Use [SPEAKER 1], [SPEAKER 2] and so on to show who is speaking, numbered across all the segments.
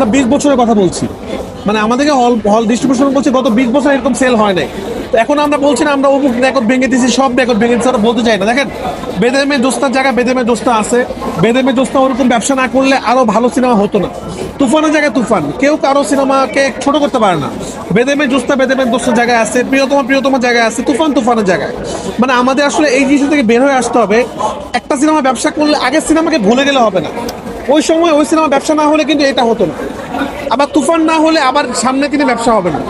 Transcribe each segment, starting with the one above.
[SPEAKER 1] আমরা বিশ বছরের কথা বলছি। মানে আমাদেরকে হল হল ডিস্ট্রিবিউশন বলছে, গত বিশ বছর এরকম সেল হয় নাই। তো এখন আমরা বলছি না, আমরা অমুক রেকর্ড ভেঙে দিয়েছি, সব রেকর্ড ভেঙে দিচ্ছি বলতে চাই না। দেখেন, বেদেমে দোস্তার জায়গায় বেদেমে দোস্তা আছে। বেদেমে দোস্তা ওরকম ব্যবসা না করলে আরও ভালো সিনেমা হতো না। তুফানের জায়গায় তুফান। কেউ কারও সিনেমাকে ছোট করতে পারে না। বেদেমে দোস্তা বেদেমে দোস্তার জায়গায় আছে, প্রিয়তম প্রিয়তমার জায়গায় আছে, তুফান তুফানের জায়গায়। মানে আমাদের আসলে এই জিনিস থেকে বের হয়ে আসতে হবে। একটা সিনেমা ব্যবসা করলে আগের সিনেমাকে ভুলে গেলে হবে না। ওই সময় ওই সিনেমা ব্যবসা না হলে কিন্তু এটা হতো না। আবার তুফান না হলে আবার সামনে দিনে ব্যবসা হবে না।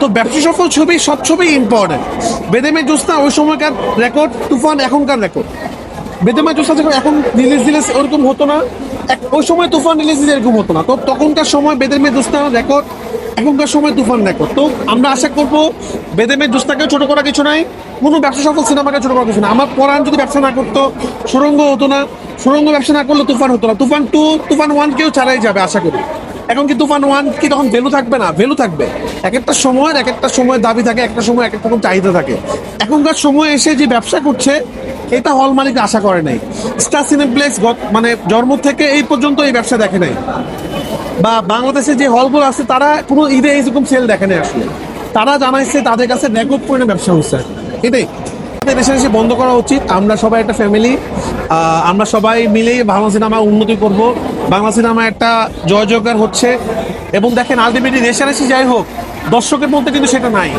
[SPEAKER 1] তো ব্যবসা সফল ছবি, সব ছবি ইম্পর্টেন্ট বেদেমে জোস্তা ওই সময়কার রেকর্ড তুফান এখনকার রেকর্ড বেদেমে জোস্তা যখন এখন রিলিজ দিলে ওরকম হতো না। ওই সময় তুফান রিলিজ দিলে এরকম হতো না। তো তখনকার সময় বেদেমে জোস্তা রেকর্ড এখনকার সময় তুফান রেকর্ড তো আমরা আশা করব বেদেমের জোস্তাকে ছোটো করা কিছু নাই। কোনো ব্যবসা সফল সিনেমাকে ছোট করা কিছু না। আমার পরাণ যদি ব্যবসা না করতো, সুরঙ্গ হতো না। সুরঙ্গ ব্যবসা না করলে তুফান হতো না। তুফান টু তুফান ওয়ান কেউ ছাড়াই যাবে, আশা করি। এখন কি তুফান ওয়ান কি তখন ভ্যালু থাকবে না? ভ্যালু থাকবে। এক একটা সময়ের এক একটা সময়ের দাবি থাকে একটা সময় এক একটা রকম চাহিদা থাকে। এখনকার সময় এসে যে ব্যবসা করছে, এটা হল মালিক আশা করে নাই। স্টার সিনেপ্লেক্স মানে জন্ম থেকে এই পর্যন্ত এই ব্যবসা দেখে নাই। বা বাংলাদেশে যে হলগুলো আছে, তারা কোনো ঈদে এইরকম সেল দেখে নাই আসলে। তারা জানাইছে তাদের কাছে রেকর্ড পরিমাণে ব্যবসা হচ্ছে। এটাই। দেশে বন্ধ করা উচিত। আমরা সবাই একটা ফ্যামিলি আমরা সবাই মিলেই বাংলা সিনেমা উন্নতি করব। বাংলা সিনেমা একটা জয় জয়কার হচ্ছে। এবং দেখেন আলটিমেটলি রেশারেশি যাই হোক দর্শকের মধ্যে কিন্তু সেটা নাই।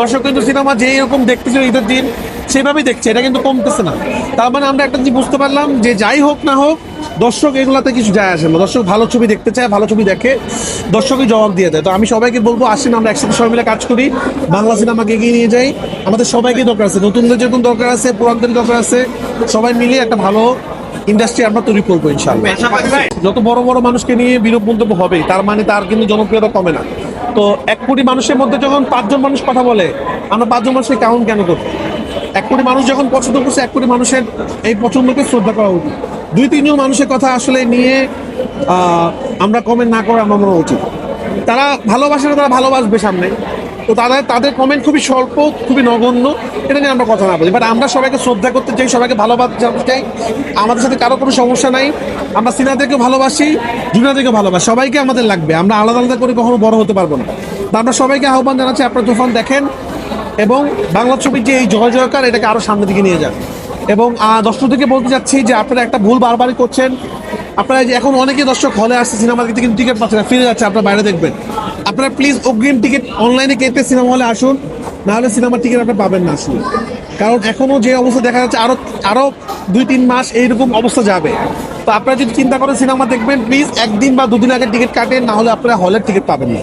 [SPEAKER 1] দর্শক কিন্তু সিনেমা যেই রকম দেখতেছিল ঈদের দিন, সেভাবেই দেখছে, এটা কিন্তু কমতেছে না। তার মানে আমরা একটা জিনিস বুঝতে পারলাম যে যাই হোক না হোক, দর্শক এগুলাতে কিছু যায় আসে না। দর্শক ভালো ছবি দেখতে চায়, ভালো ছবি দেখে, দর্শকই জবাব দিয়ে দেয়। তো আমি সবাইকে বলব, আসেন, আমরা একসাথে সবাই মিলে কাজ করি, বাংলা সিনেমাকে এগিয়ে নিয়ে যাই। আমাদের সবাইকে দরকার আছে, নতুনদের যেরকম দরকার আছে, পুরানদের দরকার আছে, সবাই মিলে একটা ভালো ইন্ডাস্ট্রি আমরা তৈরি করব ইনশাল্লাহ যত বড় বড় মানুষকে নিয়ে বিরূপ মন্তব্য হবেই, তার মানে তার কিন্তু জনপ্রিয়তা কমে না। তো এক কোটি মানুষের মধ্যে যখন পাঁচজন মানুষ কথা বলে, আমরা পাঁচজন মানুষকে কাউন্ট কেন করব? এক কোটি মানুষ যখন পছন্দ করছে, এক কোটি মানুষের এই পছন্দকে শ্রদ্ধা করা উচিত। দুই তিনজন মানুষের কথা আসলে নিয়ে আমরা কমেন্ট না করে আমার মনে উচিত। তারা ভালোবাসে তারা ভালোবাসবে সামনে। তো তাদের তাদের কমেন্ট খুবই স্বল্প, খুবই নগণ্য। এটা নিয়ে আমরা কথা না বলি। বাট আমরা সবাইকে শ্রদ্ধা করতে চাই, সবাইকে ভালোবাসতে চাই। আমাদের সাথে কারও কোনো সমস্যা নাই। আমরা সিনাদেরকে ভালোবাসি জুনাদেরকে ভালোবাসি। সবাইকে আমাদের লাগবে। আমরা আলাদা আলাদা করে কখনো বড় হতে পারব না। তো আমরা সবাইকে আহ্বান জানাচ্ছি, আপনারা তুফান দেখেন। এবং বাংলা ছবির যে এই জয় জয়কার, এটাকে আরও সামনের দিকে নিয়ে যান। এবং দর্শকদেরকে বলতে চাচ্ছি যে, আপনারা একটা ভুল বারবারই করছেন। আপনারা এখন অনেকে দর্শক হলে আসছে সিনেমা দেখতে, কিন্তু টিকিট পাচ্ছে না, ফিরে যাচ্ছে, আপনারা বাইরে দেখবেন। আপনারা প্লিজ অগ্রিম টিকিট অনলাইনে কেটে সিনেমা হলে আসুন, নাহলে সিনেমার টিকিট আপনি পাবেন না আসলে। কারণ এখনও যে অবস্থা দেখা যাচ্ছে আরও আরও দুই তিন মাস এইরকম অবস্থা যাবে। তো আপনারা যদি চিন্তা করেন সিনেমা দেখবেন প্লিজ একদিন বা দুদিন আগে টিকিট কাটেন না হলে আপনারা হলের টিকিট পাবেন না।